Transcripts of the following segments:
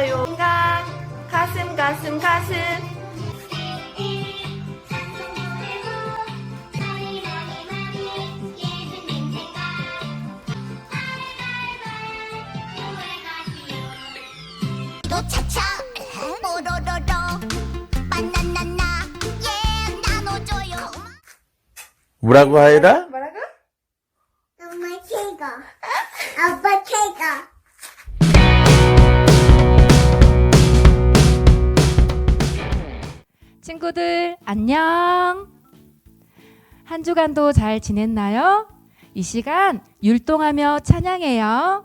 있어요. 건강, 가슴, 가슴, 가슴. 우라고 하이라? 주간도 잘 지냈나요? 이 시간 율동하며 찬양해요.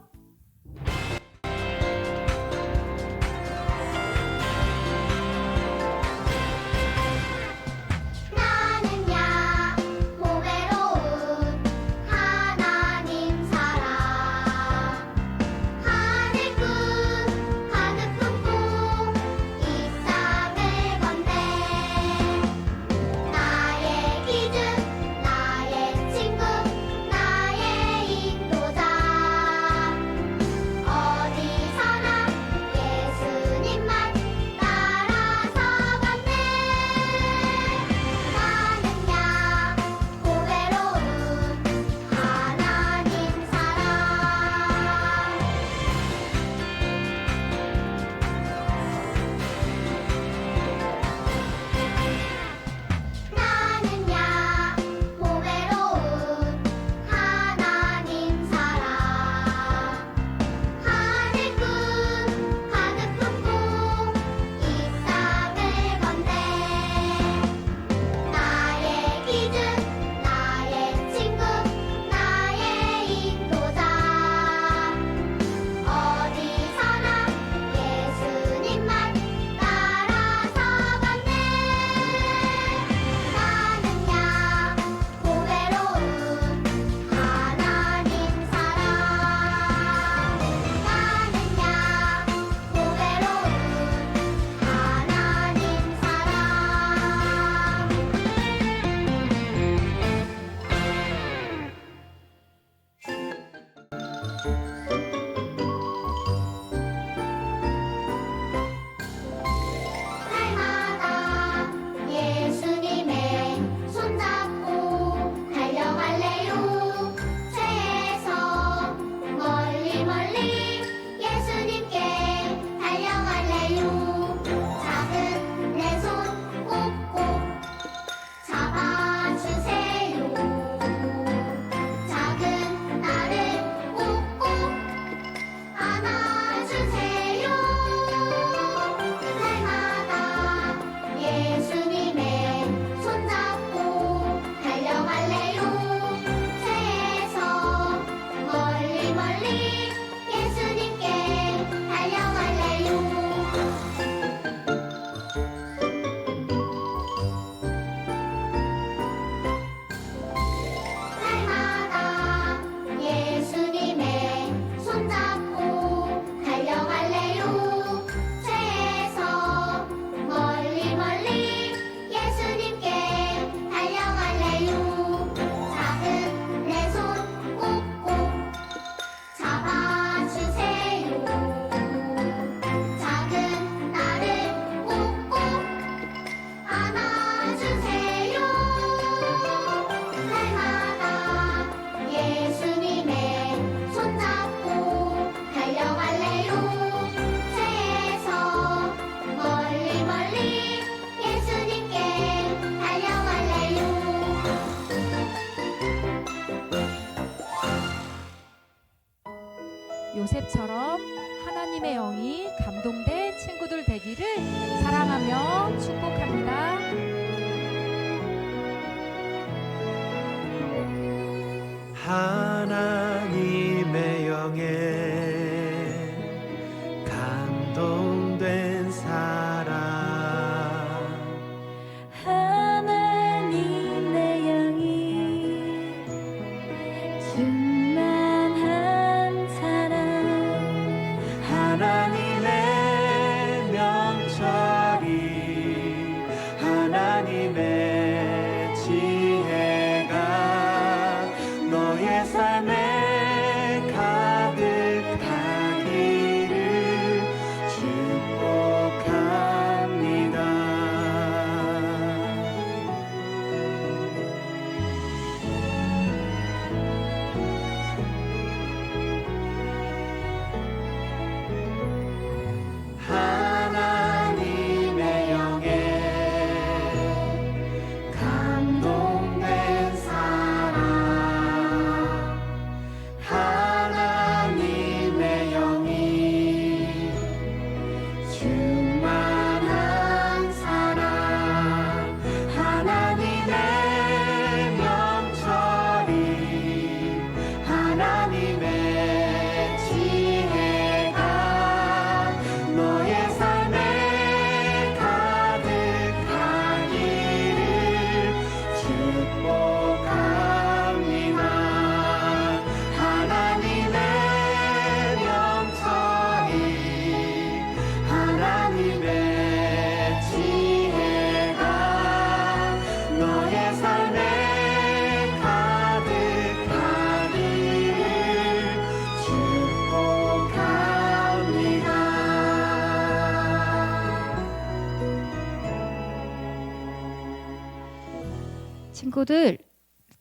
친구들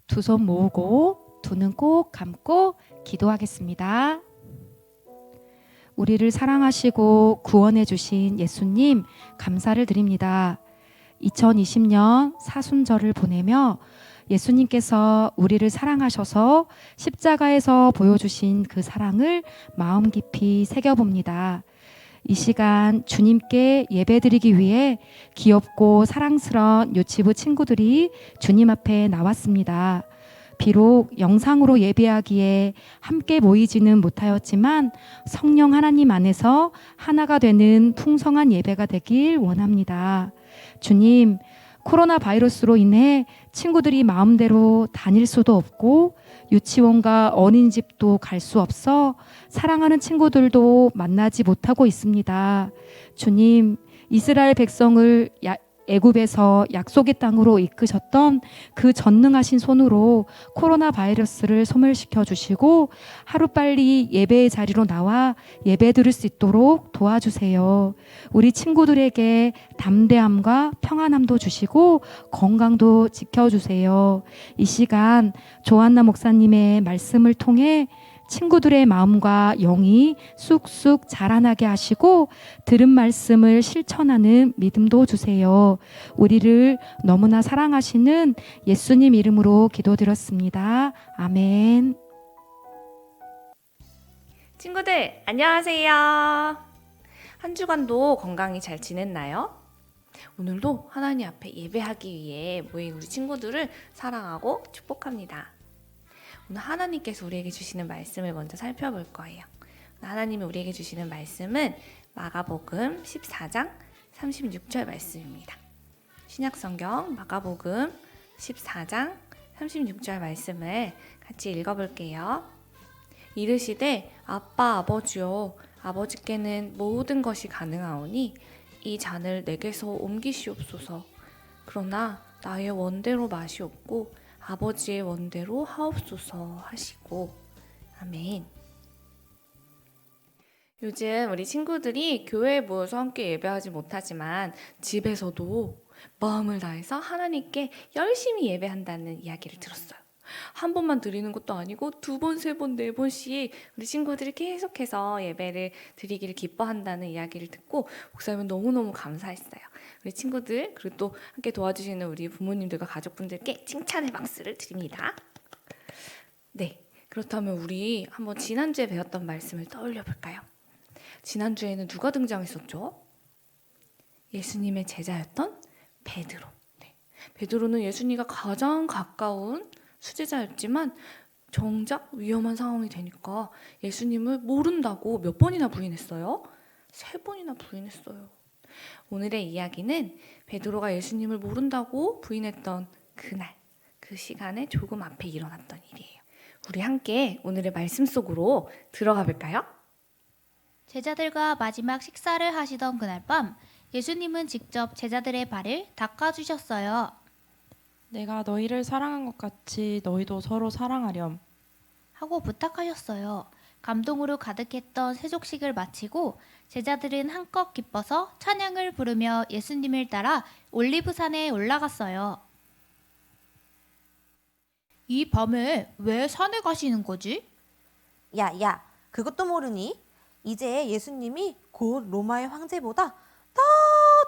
두 손 모으고 두 눈 꼭 감고 기도하겠습니다. 우리를 사랑하시고 구원해 주신 예수님 감사를 드립니다. 2020년 사순절을 보내며 예수님께서 우리를 사랑하셔서 십자가에서 보여주신 그 사랑을 마음 깊이 새겨봅니다. 이 시간 주님께 예배드리기 위해 귀엽고 사랑스러운 요치부 친구들이 주님 앞에 나왔습니다. 비록 영상으로 예배하기에 함께 모이지는 못하였지만 성령 하나님 안에서 하나가 되는 풍성한 예배가 되길 원합니다. 주님, 코로나 바이러스로 인해 친구들이 마음대로 다닐 수도 없고 유치원과 어린이집도 갈 수 없어 사랑하는 친구들도 만나지 못하고 있습니다. 주님, 이스라엘 백성을 야- 애굽에서 약속의 땅으로 이끄셨던 그 전능하신 손으로 코로나 바이러스를 소멸시켜 주시고 하루빨리 예배의 자리로 나와 예배 드릴 수 있도록 도와주세요. 우리 친구들에게 담대함과 평안함도 주시고 건강도 지켜주세요. 이 시간 조한나 목사님의 말씀을 통해 친구들의 마음과 영이 쑥쑥 자라나게 하시고 들은 말씀을 실천하는 믿음도 주세요. 우리를 너무나 사랑하시는 예수님 이름으로 기도드렸습니다. 아멘. 친구들, 안녕하세요. 한 주간도 건강히 잘 지냈나요? 오늘도 하나님 앞에 예배하기 위해 모인 우리 친구들을 사랑하고 축복합니다. 오늘 하나님께서 우리에게 주시는 말씀을 먼저 살펴볼 거예요. 하나님이 우리에게 주시는 말씀은 마가복음 14장 36절 말씀입니다. 신약성경 마가복음 14장 36절 말씀을 같이 읽어볼게요. 이르시되 아빠 아버지여 아버지께는 모든 것이 가능하오니 이 잔을 내게서 옮기시옵소서 그러나 나의 원대로 마시옵고 아버지의 원대로 하옵소서 하시고 아멘 요즘 우리 친구들이 교회에 모여서 함께 예배하지 못하지만 집에서도 마음을 다해서 하나님께 열심히 예배한다는 이야기를 들었어요. 한 번만 드리는 것도 아니고 두 번, 세 번, 네 번씩 우리 친구들이 계속해서 예배를 드리기를 기뻐한다는 이야기를 듣고 목사님은 너무너무 감사했어요. 우리 친구들 그리고 또 함께 도와주시는 우리 부모님들과 가족분들께 칭찬의 박수를 드립니다. 네, 그렇다면 우리 한번 지난주에 배웠던 말씀을 떠올려 볼까요? 지난주에는 누가 등장했었죠? 예수님의 제자였던 베드로. 네. 베드로는 예수님과 가장 가까운 수제자였지만 정작 위험한 상황이 되니까 예수님을 모른다고 몇 번이나 부인했어요? 세 번이나 부인했어요. 오늘의 이야기는 베드로가 예수님을 모른다고 부인했던 그날, 그 시간에 조금 앞에 일어났던 일이에요. 우리 함께 오늘의 말씀 속으로 들어가 볼까요? 제자들과 마지막 식사를 하시던 그날 밤 예수님은 직접 제자들의 발을 닦아주셨어요. 내가 너희를 사랑한 것 같이 너희도 서로 사랑하렴. 하고 부탁하셨어요. 감동으로 가득했던 세족식을 마치고 제자들은 한껏 기뻐서 찬양을 부르며 예수님을 따라 올리브산에 올라갔어요. 이 밤에 왜 산에 가시는 거지? 야, 야, 그것도 모르니? 이제 예수님이 곧 로마의 황제보다 더,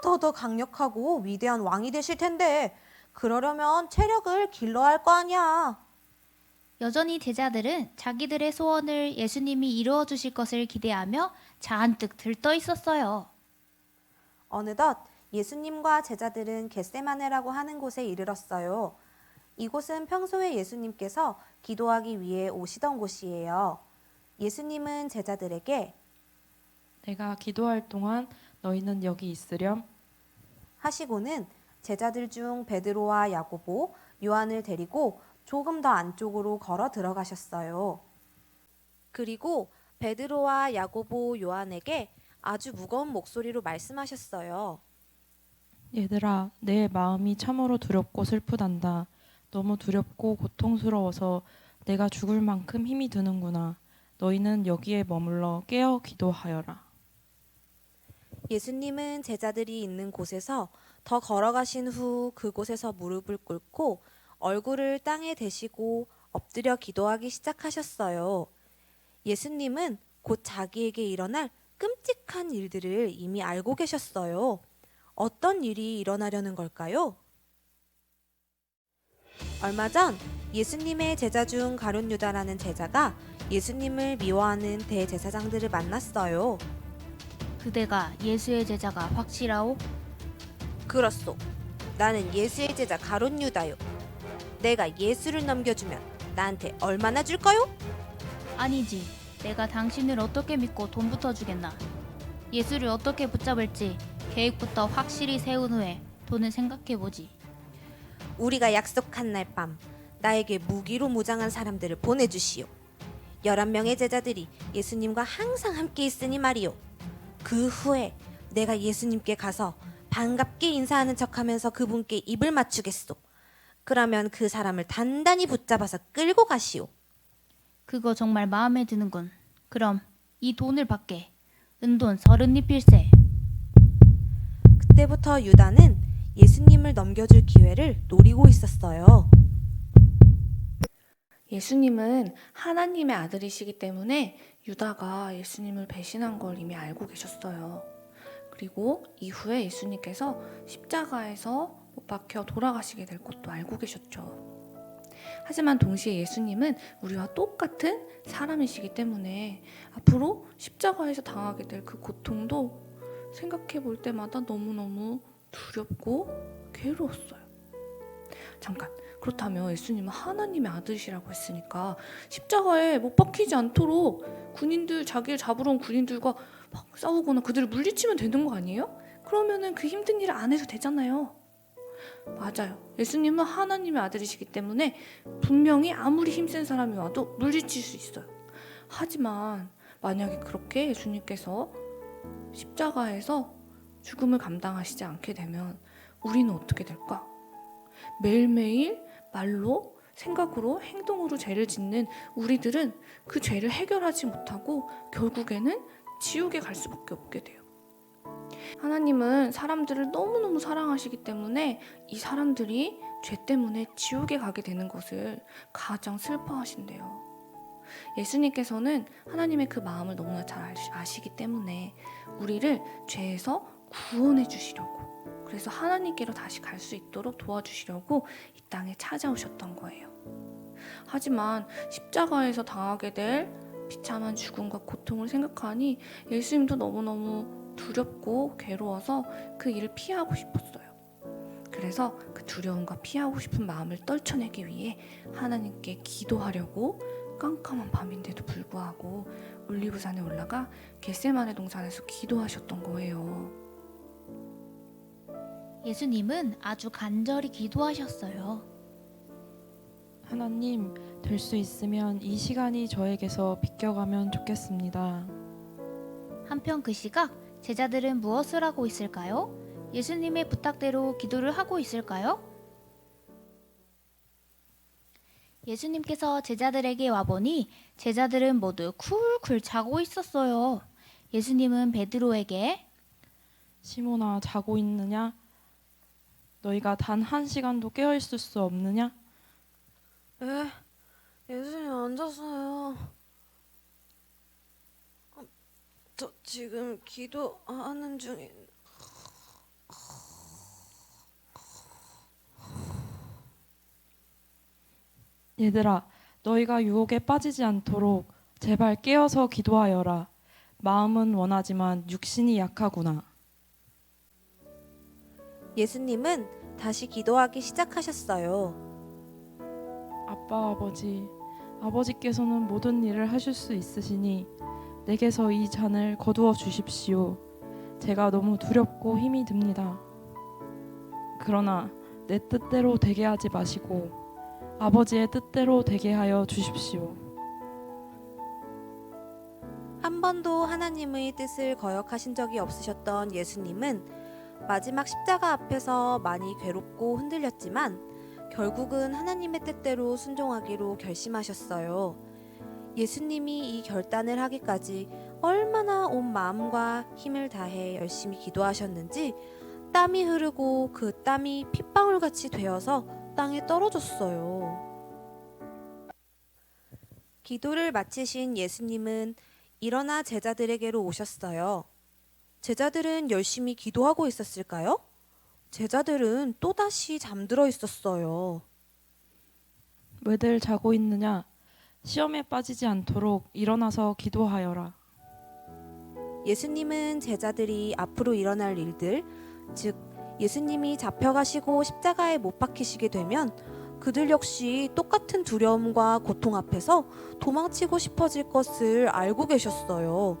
더, 더 강력하고 위대한 왕이 되실 텐데, 그러려면 체력을 길러야 할 거 아니야. 여전히 제자들은 자기들의 소원을 예수님이 이루어 주실 것을 기대하며 잔뜩 들떠 있었어요. 어느덧 예수님과 제자들은 겟세마네라고 하는 곳에 이르렀어요. 이곳은 평소에 예수님께서 기도하기 위해 오시던 곳이에요. 예수님은 제자들에게 내가 기도할 동안 너희는 여기 있으렴. 하시고는 제자들 중 베드로와 야고보, 요한을 데리고 조금 더 안쪽으로 걸어 들어가셨어요. 그리고 베드로와 야고보, 요한에게 아주 무거운 목소리로 말씀하셨어요. 얘들아, 내 마음이 참으로 두렵고 슬프단다. 너무 두렵고 고통스러워서 내가 죽을 만큼 힘이 드는구나. 너희는 여기에 머물러 깨어 기도하여라. 예수님은 제자들이 있는 곳에서 더 걸어가신 후 그곳에서 무릎을 꿇고 얼굴을 땅에 대시고 엎드려 기도하기 시작하셨어요. 예수님은 곧 자기에게 일어날 끔찍한 일들을 이미 알고 계셨어요. 어떤 일이 일어나려는 걸까요? 얼마 전 예수님의 제자 중 가룟 유다라는 제자가 예수님을 미워하는 대제사장들을 만났어요. 그대가 예수의 제자가 확실하오? 그렇소. 나는 예수의 제자 가룟 유다요. 내가 예수를 넘겨주면 나한테 얼마나 줄까요? 아니지. 내가 당신을 어떻게 믿고 돈부터 주겠나? 예수를 어떻게 붙잡을지 계획부터 확실히 세운 후에 돈을 생각해보지. 우리가 약속한 날 밤 나에게 무기로 무장한 사람들을 보내주시오. 열한 명의 제자들이 예수님과 항상 함께 있으니 말이오. 그 후에 내가 예수님께 가서 반갑게 인사하는 척하면서 그분께 입을 맞추겠소. 그러면 그 사람을 단단히 붙잡아서 끌고 가시오. 그거 정말 마음에 드는군. 그럼 이 돈을 받게. 은돈 서른 입일세. 그때부터 유다는 예수님을 넘겨줄 기회를 노리고 있었어요. 예수님은 하나님의 아들이시기 때문에 유다가 예수님을 배신한 걸 이미 알고 계셨어요. 그리고 이후에 예수님께서 십자가에서 못 박혀 돌아가시게 될 것도 알고 계셨죠. 하지만 동시에 예수님은 우리와 똑같은 사람이시기 때문에 앞으로 십자가에서 당하게 될 그 고통도 생각해 볼 때마다 너무너무 두렵고 괴로웠어요. 잠깐, 그렇다면 예수님은 하나님의 아들이시라고 했으니까 십자가에 못 박히지 않도록 군인들 자기를 잡으러 온 군인들과 막 싸우거나 그들을 물리치면 되는 거 아니에요? 그러면은 그 힘든 일을 안 해도 되잖아요. 맞아요. 예수님은 하나님의 아들이시기 때문에 분명히 아무리 힘센 사람이 와도 물리칠 수 있어요. 하지만 만약에 그렇게 예수님께서 십자가에서 죽음을 감당하시지 않게 되면 우리는 어떻게 될까? 매일매일 말로 생각으로 행동으로 죄를 짓는 우리들은 그 죄를 해결하지 못하고 결국에는 지옥에 갈 수밖에 없게 돼요. 하나님은 사람들을 너무너무 사랑하시기 때문에 이 사람들이 죄 때문에 지옥에 가게 되는 것을 가장 슬퍼하신대요. 예수님께서는 하나님의 그 마음을 너무나 잘 아시- 아시기 때문에 우리를 죄에서 구원해 주시려고 그래서 하나님께로 다시 갈 수 있도록 도와주시려고 이 땅에 찾아오셨던 거예요. 하지만 십자가에서 당하게 될 비참한 죽음과 고통을 생각하니 예수님도 너무너무 두렵고 괴로워서 그 일을 피하고 싶었어요. 그래서 그 두려움과 피하고 싶은 마음을 떨쳐내기 위해 하나님께 기도하려고 깜깜한 밤인데도 불구하고 올리브산에 올라가 겟세마네 동산에서 기도하셨던 거예요. 예수님은 아주 간절히 기도하셨어요. 하나님, 될 수 있으면 이 시간이 저에게서 비껴가면 좋겠습니다. 한편 그 시각 제자들은 무엇을 하고 있을까요? 예수님의 부탁대로 기도를 하고 있을까요? 예수님께서 제자들에게 와보니 제자들은 모두 쿨쿨 자고 있었어요. 예수님은 베드로에게 시몬아, 자고 있느냐? 너희가 단 한 시간도 깨어 있을 수 없느냐? 에, 예수님 안 잤어요. 어, 저 지금 기도하는 중인. 얘들아, 너희가 유혹에 빠지지 않도록 제발 깨어서 기도하여라. 마음은 원하지만 육신이 약하구나. 예수님은 다시 기도하기 시작하셨어요. 아빠 아버지, 아버지께서는 모든 일을 하실 수 있으시니 내게서 이 잔을 거두어 주십시오. 제가 너무 두렵고 힘이 듭니다. 그러나 내 뜻대로 되게 하지 마시고 아버지의 뜻대로 되게 하여 주십시오. 한 번도 하나님의 뜻을 거역하신 적이 없으셨던 예수님은 마지막 십자가 앞에서 많이 괴롭고 흔들렸지만 결국은 하나님의 뜻대로 순종하기로 결심하셨어요. 예수님이 이 결단을 하기까지 얼마나 온 마음과 힘을 다해 열심히 기도하셨는지 땀이 흐르고 그 땀이 핏방울같이 되어서 땅에 떨어졌어요. 기도를 마치신 예수님은 일어나 제자들에게로 오셨어요. 제자들은 열심히 기도하고 있었을까요? 제자들은 또다시 잠들어 있었어요. 왜들 자고 있느냐? 시험에 빠지지 않도록 일어나서 기도하여라. 예수님은 제자들이 앞으로 일어날 일들, 즉 예수님이 잡혀가시고 십자가에 못 박히시게 되면 그들 역시 똑같은 두려움과 고통 앞에서 도망치고 싶어질 것을 알고 계셨어요.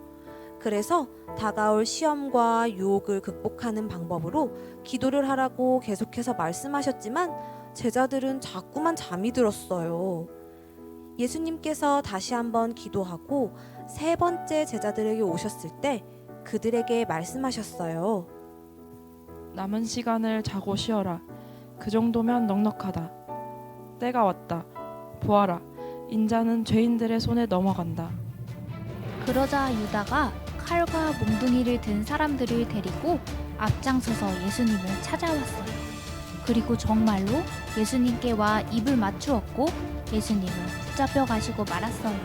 그래서 다가올 시험과 유혹을 극복하는 방법으로 기도를 하라고 계속해서 말씀하셨지만 제자들은 자꾸만 잠이 들었어요. 예수님께서 다시 한번 기도하고 세 번째 제자들에게 오셨을 때 그들에게 말씀하셨어요. 남은 시간을 자고 쉬어라. 그 정도면 넉넉하다. 때가 왔다. 보아라. 인자는 죄인들의 손에 넘어간다. 그러자 유다가 칼과 몽둥이를 든 사람들을 데리고 앞장서서 예수님을 찾아왔어요. 그리고 정말로 예수님께 와 입을 맞추었고 예수님은 붙잡혀 가시고 말았어요.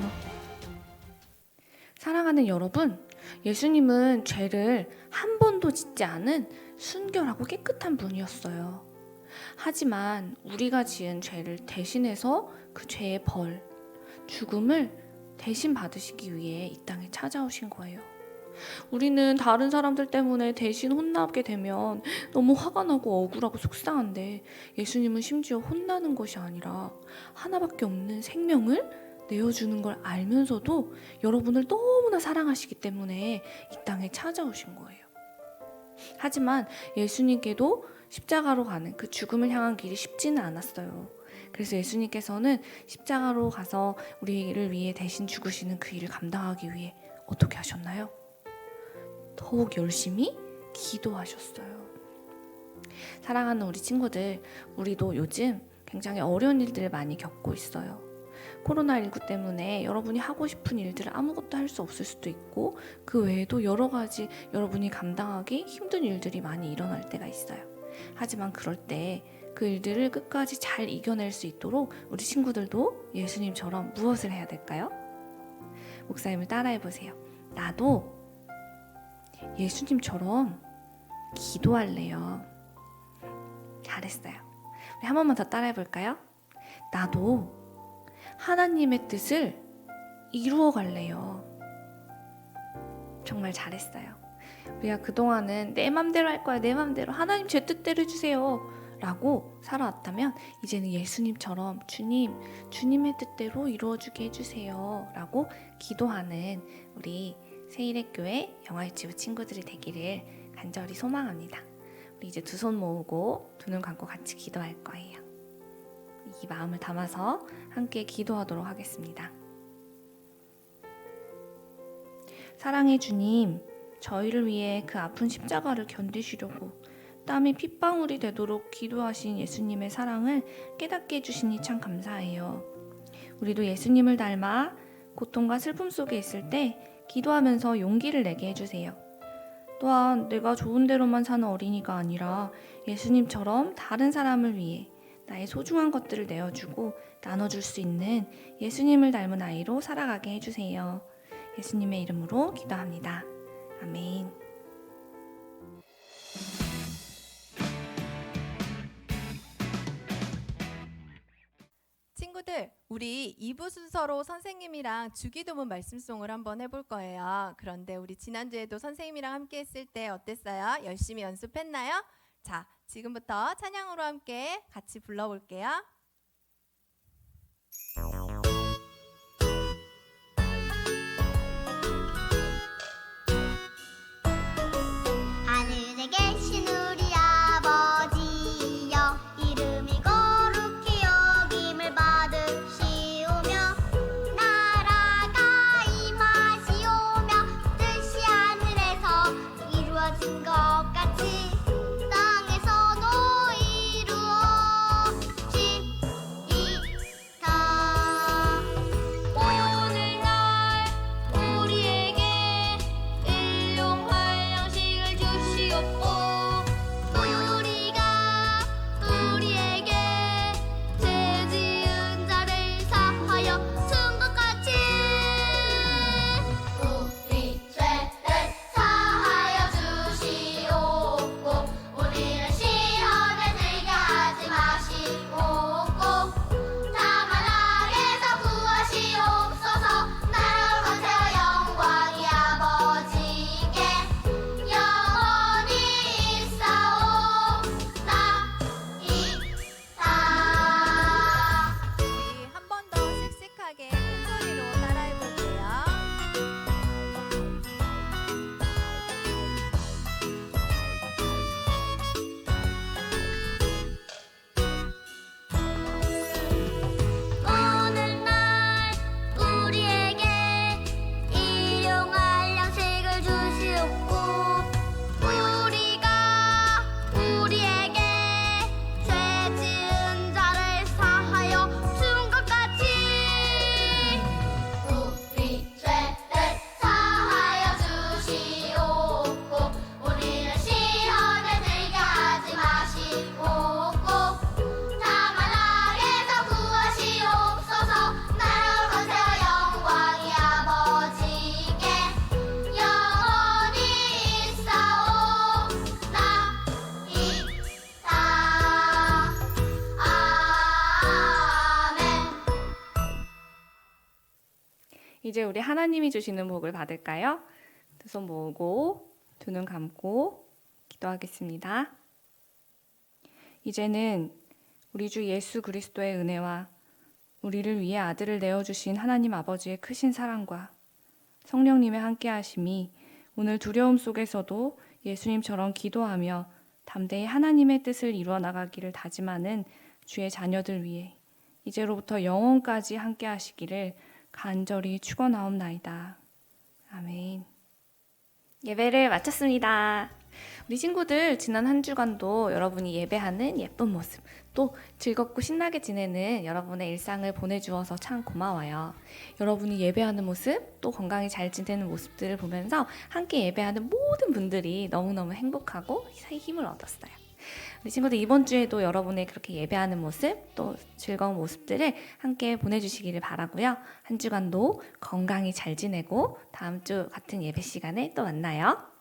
사랑하는 여러분, 예수님은 죄를 한 번도 짓지 않은 순결하고 깨끗한 분이었어요. 하지만 우리가 지은 죄를 대신해서 그 죄의 벌, 죽음을 대신 받으시기 위해 이 땅에 찾아오신 거예요. 우리는 다른 사람들 때문에 대신 혼나게 되면 너무 화가 나고 억울하고 속상한데 예수님은 심지어 혼나는 것이 아니라 하나밖에 없는 생명을 내어주는 걸 알면서도 여러분을 너무나 사랑하시기 때문에 이 땅에 찾아오신 거예요. 하지만 예수님께도 십자가로 가는 그 죽음을 향한 길이 쉽지는 않았어요. 그래서 예수님께서는 십자가로 가서 우리를 위해 대신 죽으시는 그 일을 감당하기 위해 어떻게 하셨나요? 더욱 열심히 기도하셨어요. 사랑하는 우리 친구들, 우리도 요즘 굉장히 어려운 일들을 많이 겪고 있어요. 코로나19 때문에 여러분이 하고 싶은 일들을 아무것도 할 수 없을 수도 있고 그 외에도 여러 가지 여러분이 감당하기 힘든 일들이 많이 일어날 때가 있어요. 하지만 그럴 때 그 일들을 끝까지 잘 이겨낼 수 있도록 우리 친구들도 예수님처럼 무엇을 해야 될까요? 목사님을 따라해 보세요. 나도 예수님처럼 기도할래요. 잘했어요. 우리 한 번만 더 따라해 볼까요? 나도 하나님의 뜻을 이루어 갈래요. 정말 잘했어요. 우리가 그동안은 내 맘대로 할 거야, 내 맘대로. 하나님 제 뜻대로 해주세요. 라고 살아왔다면, 이제는 예수님처럼 주님, 주님의 뜻대로 이루어주게 해주세요. 라고 기도하는 우리 세일의교회 영화유치부 친구들이 되기를 간절히 소망합니다. 우리 이제 두 손 모으고 두 눈 감고 같이 기도할 거예요. 이 마음을 담아서 함께 기도하도록 하겠습니다. 사랑의 주님, 저희를 위해 그 아픈 십자가를 견디시려고 땀이 핏방울이 되도록 기도하신 예수님의 사랑을 깨닫게 해주시니 참 감사해요. 우리도 예수님을 닮아 고통과 슬픔 속에 있을 때 기도하면서 용기를 내게 해주세요. 또한 내가 좋은 대로만 사는 어린이가 아니라 예수님처럼 다른 사람을 위해 나의 소중한 것들을 내어주고 나눠줄 수 있는 예수님을 닮은 아이로 살아가게 해주세요. 예수님의 이름으로 기도합니다. 아멘. 친구들, 우리 2부 순서로 선생님이랑 주기도문 말씀송을 한번 해볼 거예요. 그런데 우리 지난주에도 선생님이랑 함께 했을 때 어땠어요? 열심히 연습했나요? 자, 지금부터 찬양으로 함께 같이 불러볼게요. 이제 우리 하나님이 주시는 복을 받을까요? 두 손 모으고 두 눈 감고 기도하겠습니다. 이제는 우리 주 예수 그리스도의 은혜와 우리를 위해 아들을 내어 주신 하나님 아버지의 크신 사랑과 성령님의 함께 하심이 오늘 두려움 속에서도 예수님처럼 기도하며 담대히 하나님의 뜻을 이루어 나가기를 다짐하는 주의 자녀들 위해 이제로부터 영원까지 함께 하시기를 간절히 축원하옵나이다. 아멘. 예배를 마쳤습니다. 우리 친구들 지난 한 주간도 여러분이 예배하는 예쁜 모습, 또 즐겁고 신나게 지내는 여러분의 일상을 보내주어서 참 고마워요. 여러분이 예배하는 모습, 또 건강히 잘 지내는 모습들을 보면서 함께 예배하는 모든 분들이 너무너무 행복하고 힘을 얻었어요. 우리 친구들 이번 주에도 여러분의 그렇게 예배하는 모습, 또 즐거운 모습들을 함께 보내주시기를 바라고요. 한 주간도 건강히 잘 지내고 다음 주 같은 예배 시간에 또 만나요.